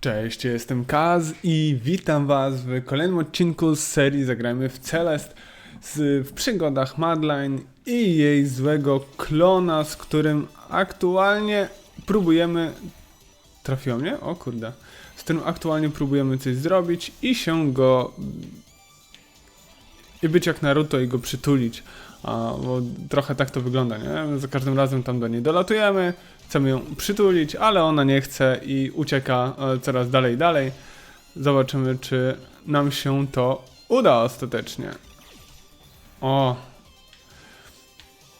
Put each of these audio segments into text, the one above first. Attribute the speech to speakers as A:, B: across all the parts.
A: Cześć, jestem Kaz i witam was w kolejnym odcinku z serii Zagrajmy w Celest z, w przygodach Madeline i jej złego klona, z którym aktualnie próbujemy... Trafiło mnie? O kurde. Z którym aktualnie próbujemy coś zrobić i się go... i być jak Naruto i go przytulić. A, bo trochę tak to wygląda, nie? Za każdym razem tam do niej dolatujemy, chcemy ją przytulić, ale ona nie chce i ucieka e, coraz dalej dalej. Zobaczymy, czy nam się to uda ostatecznie. O!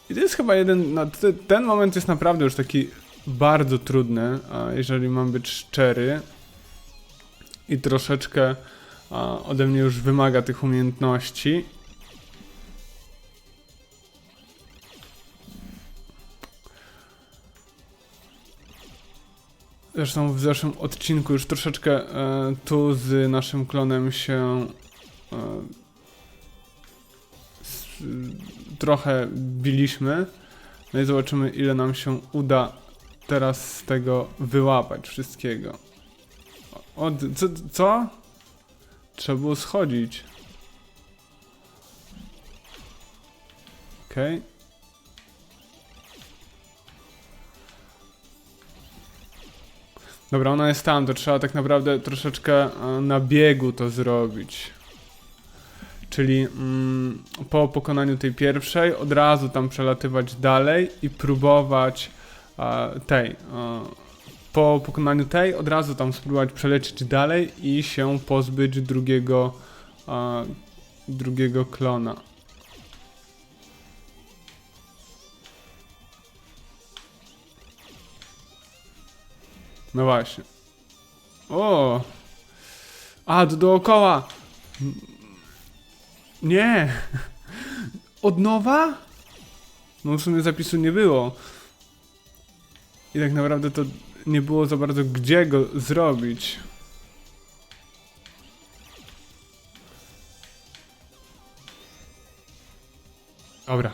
A: I to jest chyba jeden. No, te- ten moment jest naprawdę już taki bardzo trudny, jeżeli mam być szczery. I troszeczkę ode mnie już wymaga tych umiejętności. Zresztą w zeszłym odcinku już troszeczkę e, tu z naszym klonem się e, trochę biliśmy. No i zobaczymy ile nam się uda teraz z tego wyłapać wszystkiego. O, co? co? Trzeba było schodzić. Okej. Dobra, ona jest tam, to trzeba tak naprawdę troszeczkę e, na biegu to zrobić. Czyli mm, po pokonaniu tej pierwszej od razu tam przelatywać dalej i próbować e, tej. E, po pokonaniu tej od razu tam spróbować przelecieć dalej i się pozbyć drugiego e, drugiego klona. No właśnie. O! A, to dookoła! Nie! Od nowa? No w sumie zapisu nie było. I tak naprawdę to nie było za bardzo gdzie go zrobić. Dobra.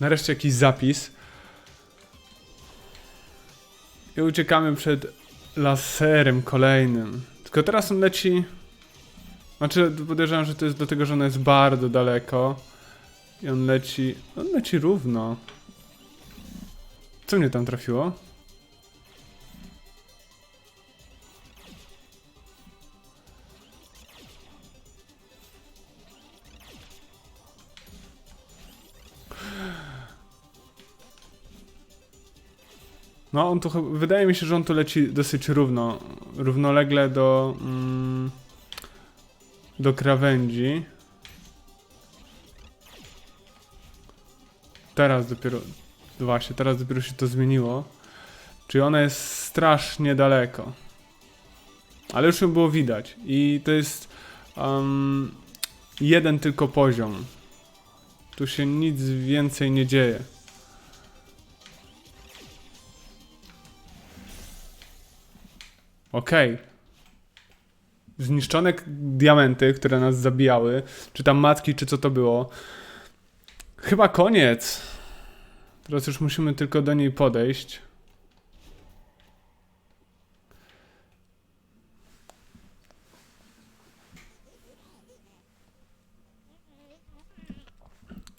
A: Nareszcie jakiś zapis. I uciekamy przed laserem kolejnym. Tylko teraz on leci. Znaczy, podejrzewam, że to jest dlatego, że ono jest bardzo daleko. I on leci. On leci równo. Co mnie tam trafiło? No, on tu wydaje mi się, że on tu leci dosyć równo, równolegle do, mm, do krawędzi. Teraz dopiero, właśnie, teraz dopiero się to zmieniło. Czyli ona jest strasznie daleko. Ale już ją było widać. I to jest um, jeden tylko poziom. Tu się nic więcej nie dzieje. Okej. Zniszczone k- diamenty, które nas zabijały, czy tam matki, czy co to było. Chyba koniec. Teraz już musimy tylko do niej podejść.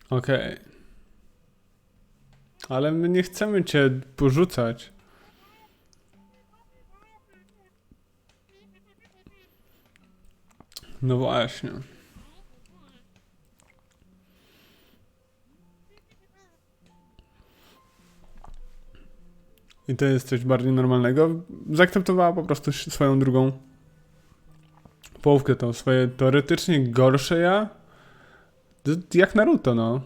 A: Okej. Ale my nie chcemy cię porzucać. No właśnie. I to jest coś bardziej normalnego. Zaakceptowała po prostu swoją drugą połówkę, tą swoje teoretycznie gorsze ja. Jak Naruto, no.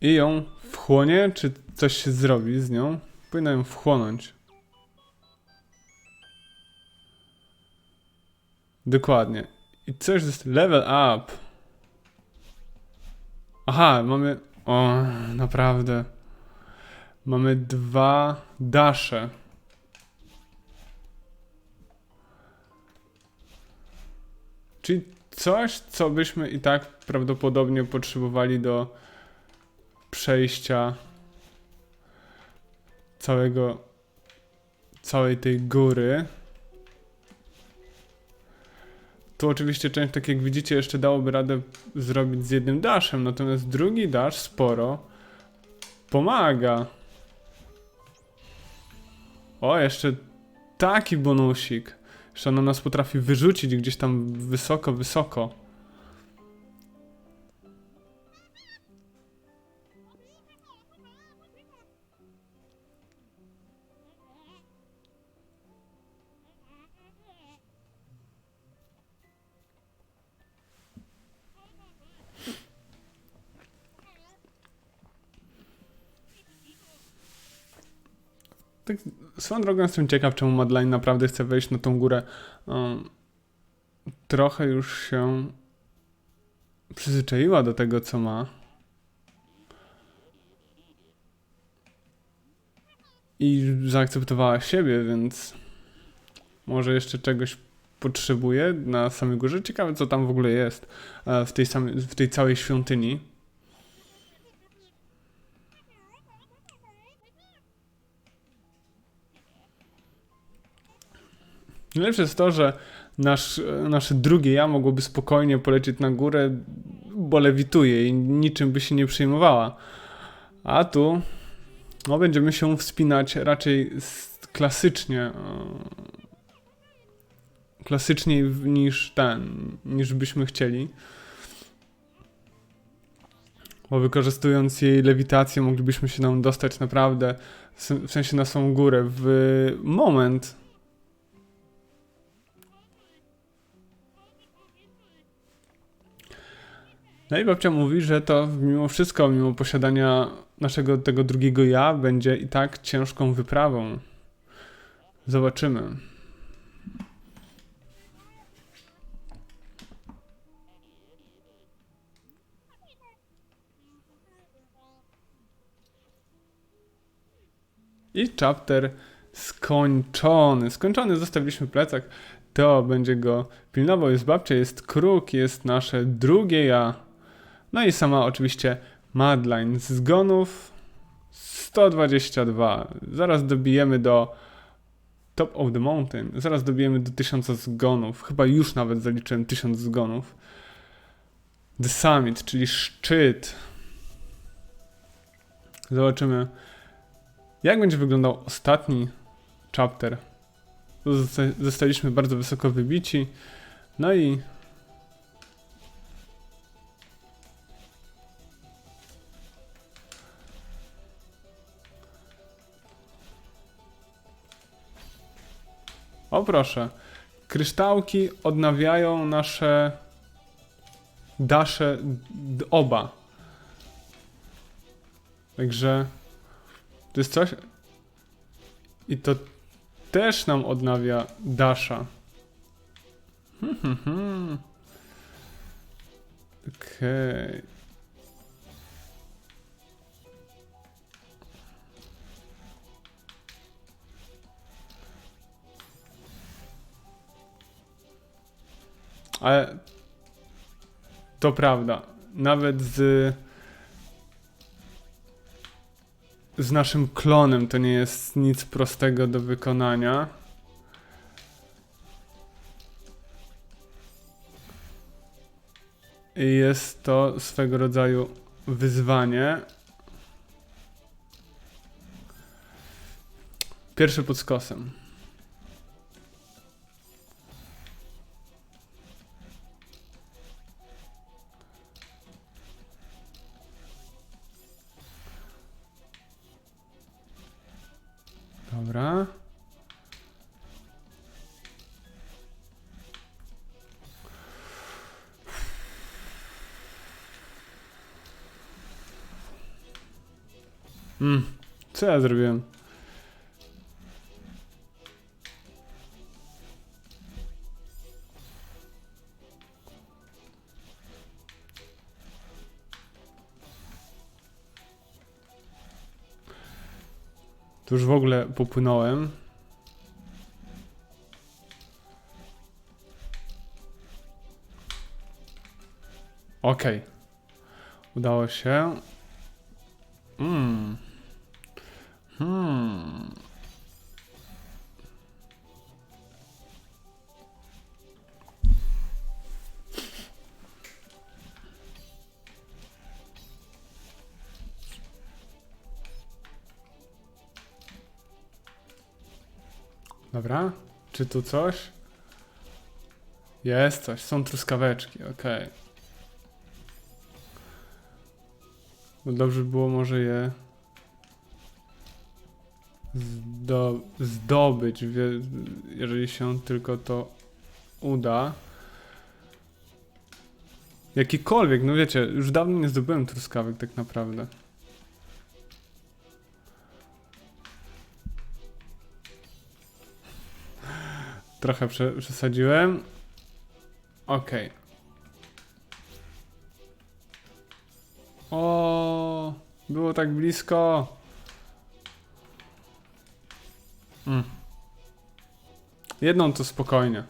A: I ją wchłonie, czy coś się zrobi z nią? Powinna ją wchłonąć. Dokładnie. I coś jest level up. Aha, mamy. O, naprawdę. Mamy dwa dasze. Czyli coś, co byśmy i tak prawdopodobnie potrzebowali do przejścia całego, całej tej góry. Tu oczywiście część, tak jak widzicie, jeszcze dałoby radę zrobić z jednym dashem, natomiast drugi dash sporo pomaga. O, jeszcze taki bonusik. Jeszcze ona nas potrafi wyrzucić gdzieś tam wysoko, wysoko. Tak, swoją drogą jestem ciekaw, czemu Madeline naprawdę chce wejść na tą górę. Um, trochę już się przyzwyczaiła do tego, co ma. I zaakceptowała siebie, więc może jeszcze czegoś potrzebuje na samej górze. Ciekawe, co tam w ogóle jest e, w tej, samej, w tej całej świątyni. Najlepsze jest to, że nasz, nasze drugie ja mogłoby spokojnie polecieć na górę, bo lewituje i niczym by się nie przejmowała. A tu no, będziemy się wspinać raczej klasycznie. e, Klasyczniej niż ten, niż byśmy chcieli. Bo wykorzystując jej lewitację, moglibyśmy się tam dostać naprawdę, w sensie na samą górę, w moment, No i babcia mówi, że to mimo wszystko, mimo posiadania naszego tego drugiego ja, będzie i tak ciężką wyprawą. Zobaczymy. I chapter skończony. Skończony, zostawiliśmy plecak. To będzie go pilnował. Jest babcia, jest kruk, jest nasze drugie ja. No i sama oczywiście Madeline z zgonów 122. Zaraz dobijemy do Top of the Mountain. Zaraz dobijemy do 1000 zgonów. Chyba już nawet zaliczyłem 1000 zgonów. The Summit, czyli szczyt. Zobaczymy, jak będzie wyglądał ostatni chapter. Zostaliśmy bardzo wysoko wybici. No i O proszę. Kryształki odnawiają nasze dasze oba. Także to jest coś. I to też nam odnawia dasza. Hmm, hmm, hmm. Okej. Ale to prawda. Nawet z z naszym klonem to nie jest nic prostego do wykonania. I jest to swego rodzaju wyzwanie. Pierwszy pod. Dobra. Mm, co ja zrobiłem? Tu już w ogóle popłynąłem. Okej. Udało się. Mm. Dobra. Czy tu coś? Jest coś. Są truskaweczki, okej. No dobrze by było może je zdo zdobyć, jeżeli się tylko to uda. Jakikolwiek, no wiecie, już dawno nie zdobyłem truskawek tak naprawdę. Trochę prze przesadziłem. Okej. O, było tak blisko. Mm. Jedną to spokojnie.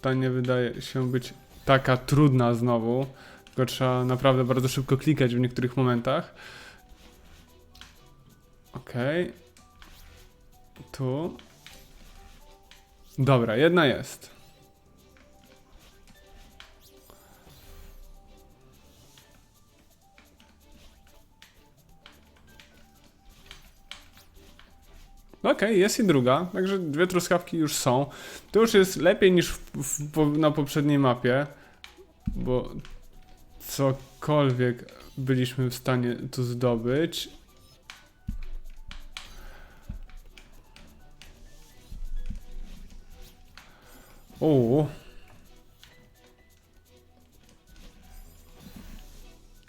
A: Ta nie wydaje się być taka trudna znowu. Tylko trzeba naprawdę bardzo szybko klikać w niektórych momentach. Okej. Tu. Dobra, jedna jest. Okej, jest i druga, także dwie truskawki już są. To już jest lepiej niż w, w, na poprzedniej mapie, bo cokolwiek byliśmy w stanie tu zdobyć. Uuu.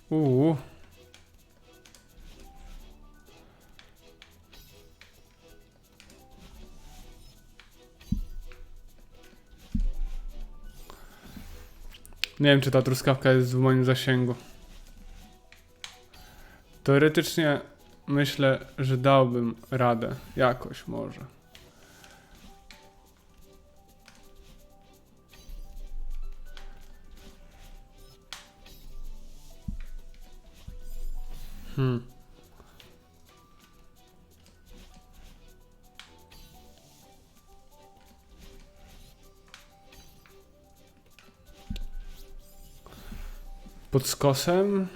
A: Uuu. Nie wiem, czy ta truskawka jest w moim zasięgu. Teoretycznie myślę, że dałbym radę. Jakoś może. Hmm. Pod skosem.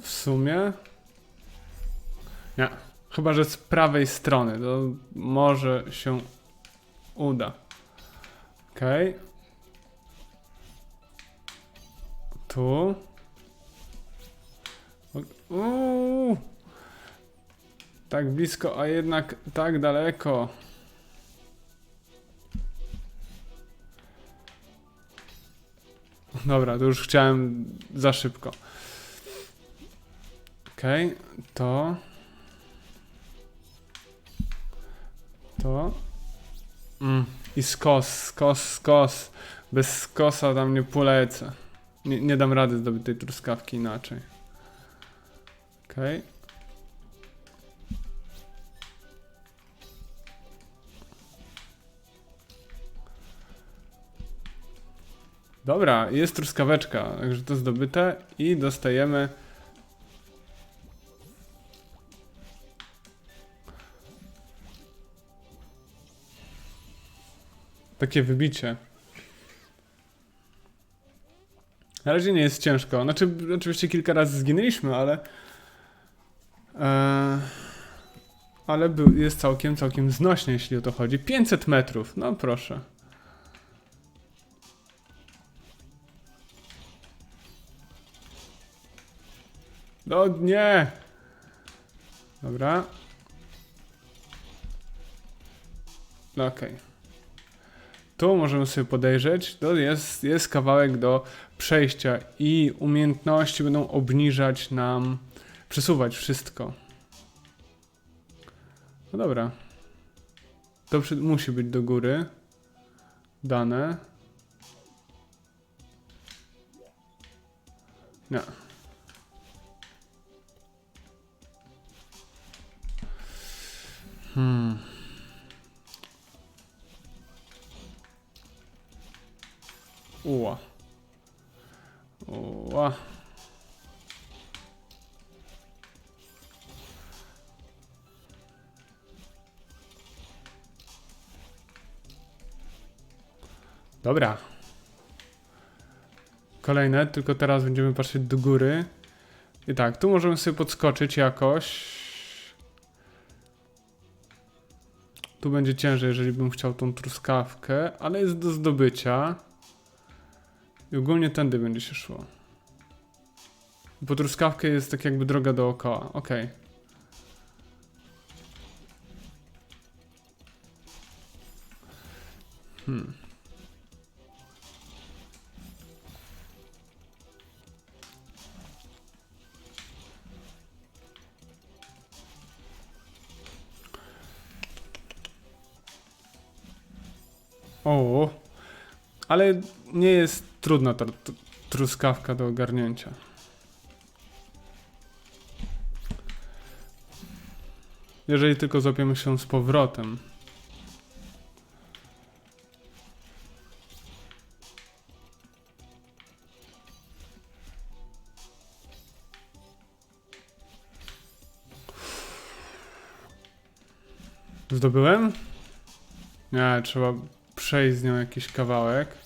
A: W sumie. Nie. Chyba, że z prawej strony. To może się uda. Okej. Tu. O- Uuu. Tak blisko, a jednak tak daleko. Dobra, to już chciałem za szybko. Okej, to. To. Mm. I skos, skos, skos. Bez skosa tam nie polecę. Nie, nie dam rady zdobyć tej truskawki inaczej. Okej. Dobra, jest truskaweczka, także to zdobyte i dostajemy takie wybicie. Na razie nie jest ciężko. Znaczy, oczywiście kilka razy zginęliśmy, ale. E, ale był, jest całkiem, całkiem znośnie, jeśli o to chodzi. 500 metrów, no proszę. No nie! Dobra. No okej. Tu możemy sobie podejrzeć, to jest, jest kawałek do przejścia i umiejętności będą obniżać nam, przesuwać wszystko. No dobra. To przy, musi być do góry. Dane. Nie. Hmm. Ua. Ua. Dobra. Kolejne, tylko teraz będziemy patrzeć do góry. I tak, tu możemy sobie podskoczyć jakoś. Tu będzie ciężej, jeżeli bym chciał tą truskawkę, ale jest do zdobycia. I ogólnie tędy będzie się szło. Po truskawkę jest tak jakby droga dookoła. Okej. Hmm. O, ale nie jest trudna ta truskawka do ogarnięcia. Jeżeli tylko złapiemy się z powrotem. Zdobyłem? Nie, trzeba przejść z nią jakiś kawałek.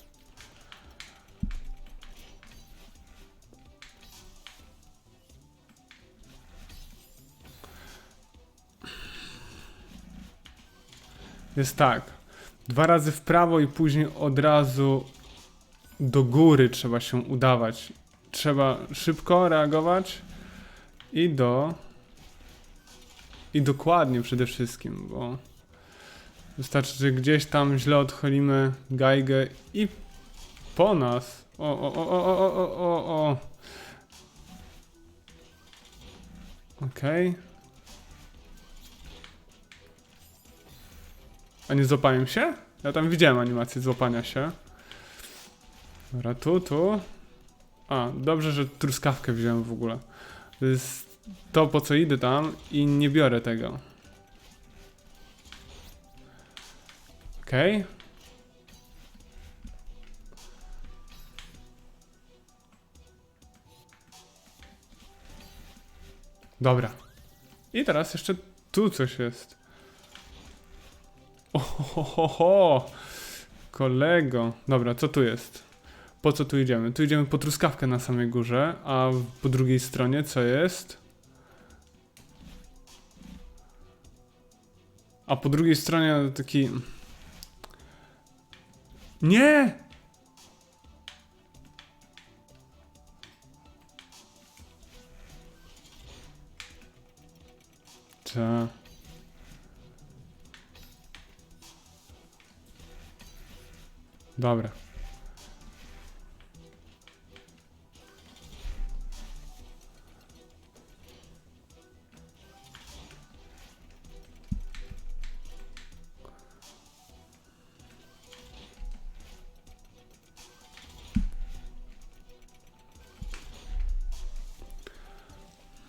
A: Jest tak. Dwa razy w prawo i później od razu do góry trzeba się udawać. Trzeba szybko reagować i do. I dokładnie przede wszystkim, bo wystarczy, że gdzieś tam źle odcholimy gajgę i po nas. O, o, o, o, o, o, o, o. Okej. A nie złapałem się? Ja tam widziałem animację złapania się. Dobra, tu, tu. A, dobrze, że truskawkę wziąłem w ogóle. To jest to, po co idę tam i nie biorę tego. Okej. Dobra. I teraz jeszcze tu coś jest. Ohohoho! Kolego. Dobra, co tu jest? Po co tu idziemy? Tu idziemy po truskawkę na samej górze, a po drugiej stronie co jest? A po drugiej stronie taki... Nie! Ta. Dobra.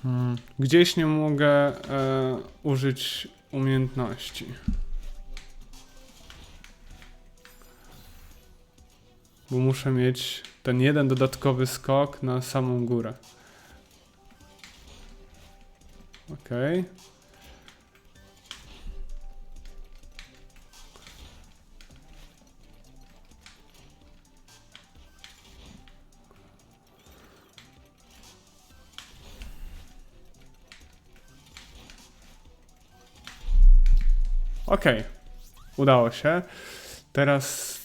A: Hmm. Gdzieś nie mogę e, użyć umiejętności. Bo muszę mieć ten jeden dodatkowy skok na samą górę. Okej. Okej. Udało się. Teraz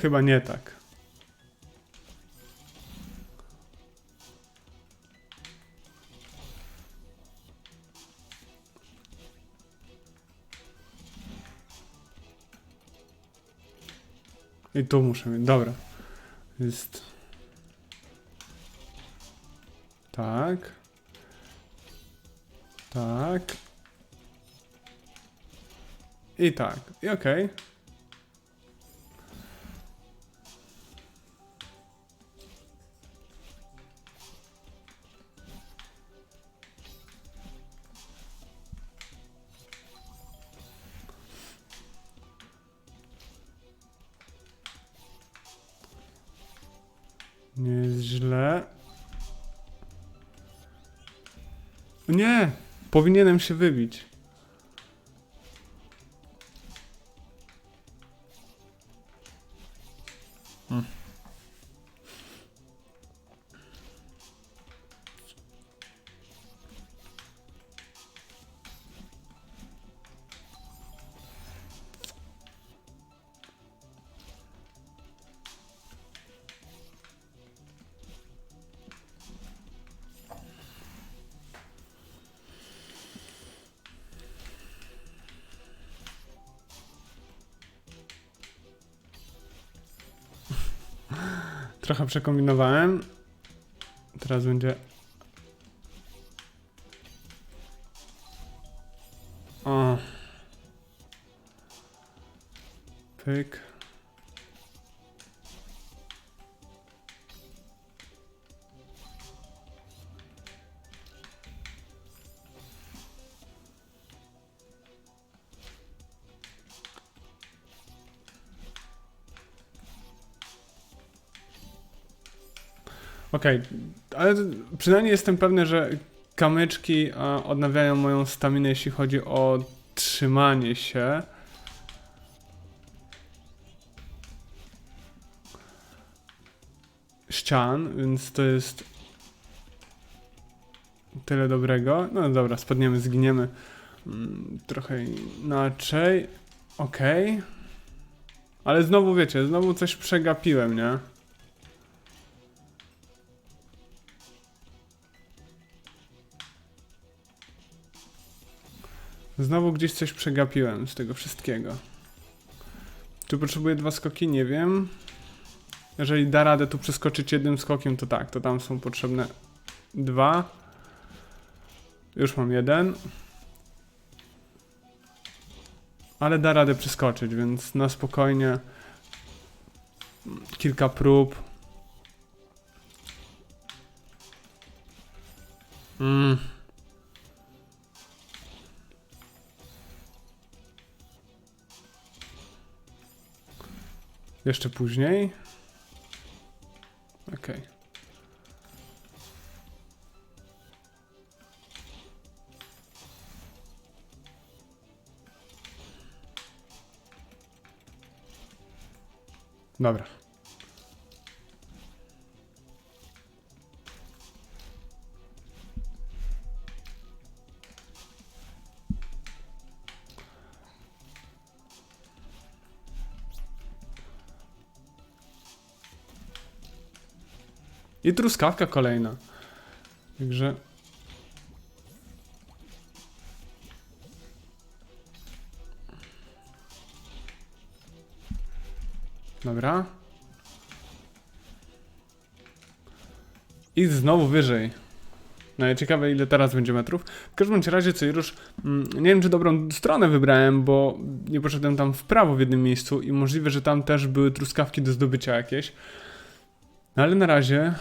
A: Chyba nie tak. I tu muszę mieć. Dobra. Jest. Tak. Tak. I tak. I okej. Nie Powinienem się wybić. Hmm. Trochę przekombinowałem. Teraz będzie. Okej, ale przynajmniej jestem pewny, że kamyczki a, odnawiają moją staminę, jeśli chodzi o trzymanie się. Ścian, więc to jest tyle dobrego. No dobra, spadniemy, zginiemy. Mm, Trochę inaczej. Okej. Ale znowu wiecie, znowu coś przegapiłem, nie? Znowu gdzieś coś przegapiłem z tego wszystkiego. Tu potrzebuję dwa skoki? Nie wiem. Jeżeli da radę tu przeskoczyć jednym skokiem, to tak, to tam są potrzebne dwa. Już mam jeden. Ale da radę przeskoczyć, więc na spokojnie. Kilka prób. Mm. Jeszcze później. Okej. Dobra. I truskawka kolejna. Także. Dobra. I znowu wyżej. No i ciekawe ile teraz będzie metrów. W każdym razie co już mm, nie wiem czy dobrą stronę wybrałem, bo nie poszedłem tam w prawo w jednym miejscu i możliwe, że tam też były truskawki do zdobycia jakieś. No ale na razie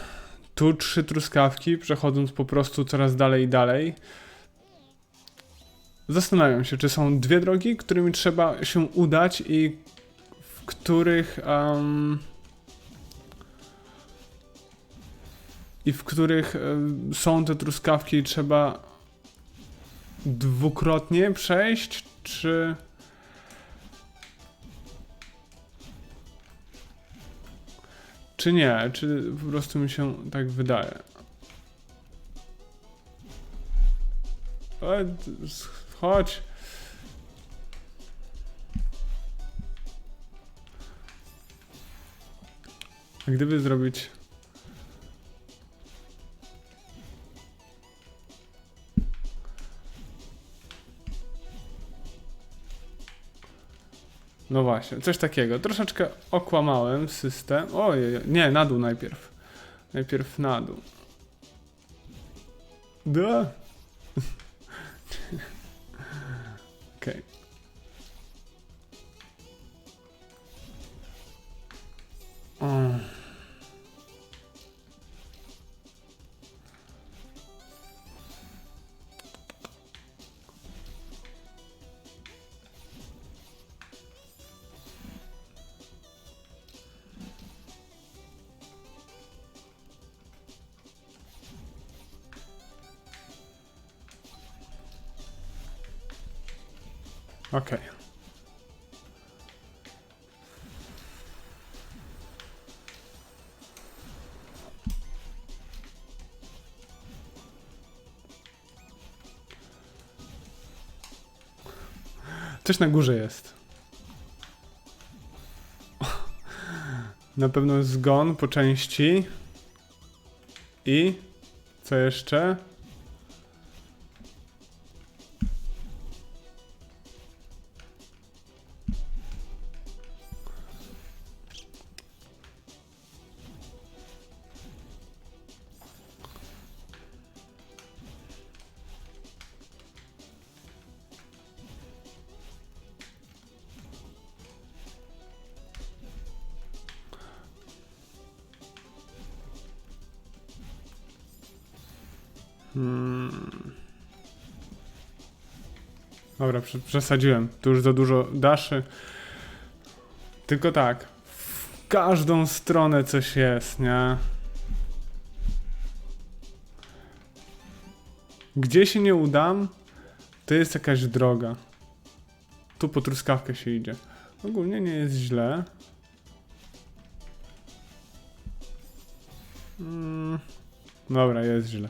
A: tu trzy truskawki, przechodząc po prostu coraz dalej i dalej. Zastanawiam się, czy są dwie drogi, którymi trzeba się udać i w których. em, I w których em, są te truskawki i trzeba dwukrotnie przejść, czy. Czy nie? Czy po prostu mi się tak wydaje? Chodź. A gdyby zrobić. No właśnie, coś takiego. Troszeczkę okłamałem system. Ojej, nie, na dół najpierw. Najpierw na dół. Da. Okej. O. Okej. Okay. Coś na górze jest. Na pewno zgon po części. I co jeszcze? Hmm. Dobra, prze- przesadziłem. Tu już za dużo daszy. Tylko tak. W każdą stronę coś jest, nie? Gdzie się nie udam, to jest jakaś droga. Tu po truskawkę się idzie. Ogólnie nie jest źle. Mm. Dobra, jest źle.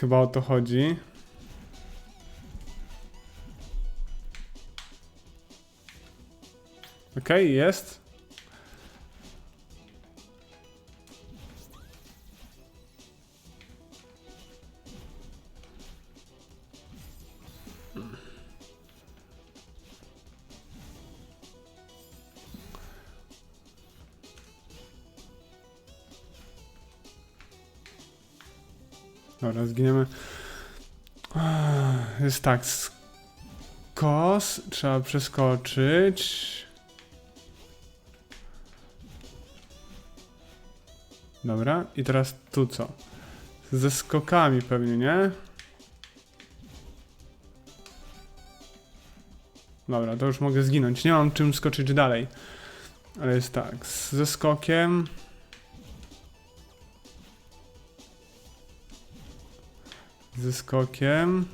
A: Chyba o to chodzi. Okej, jest. Zginiemy. Jest tak, skos trzeba przeskoczyć. Dobra, i teraz tu co? Ze skokami pewnie, nie? Dobra, to już mogę zginąć. Nie mam czym skoczyć dalej. Ale jest tak, ze skokiem. Ze skokiem.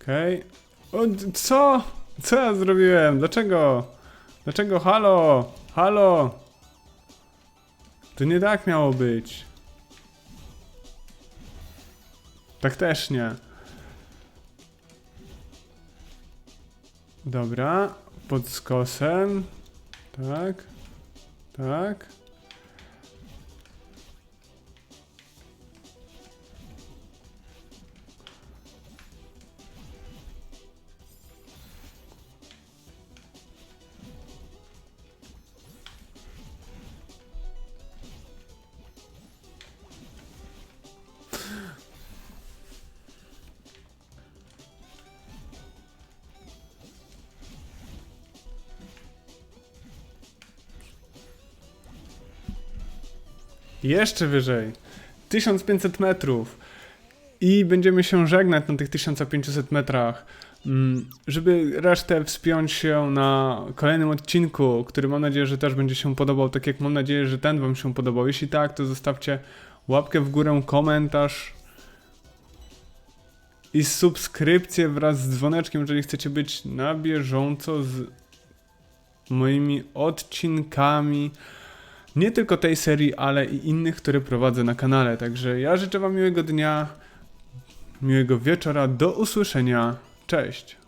A: Okej. O, d- co? Co ja zrobiłem? Dlaczego? Dlaczego? Halo! Halo! To nie tak miało być. Tak też nie. Dobra. Pod skosem. Tak. Tak. Jeszcze wyżej. 1500 metrów. I będziemy się żegnać na tych 1500 metrach. Mm, Żeby resztę wspiąć się na kolejnym odcinku, który mam nadzieję, że też będzie się podobał, tak jak mam nadzieję, że ten Wam się podobał. Jeśli tak, to zostawcie łapkę w górę, komentarz i subskrypcję wraz z dzwoneczkiem, jeżeli chcecie być na bieżąco z moimi odcinkami nie tylko tej serii, ale i innych, które prowadzę na kanale. Także ja życzę Wam miłego dnia, miłego wieczora, do usłyszenia. Cześć!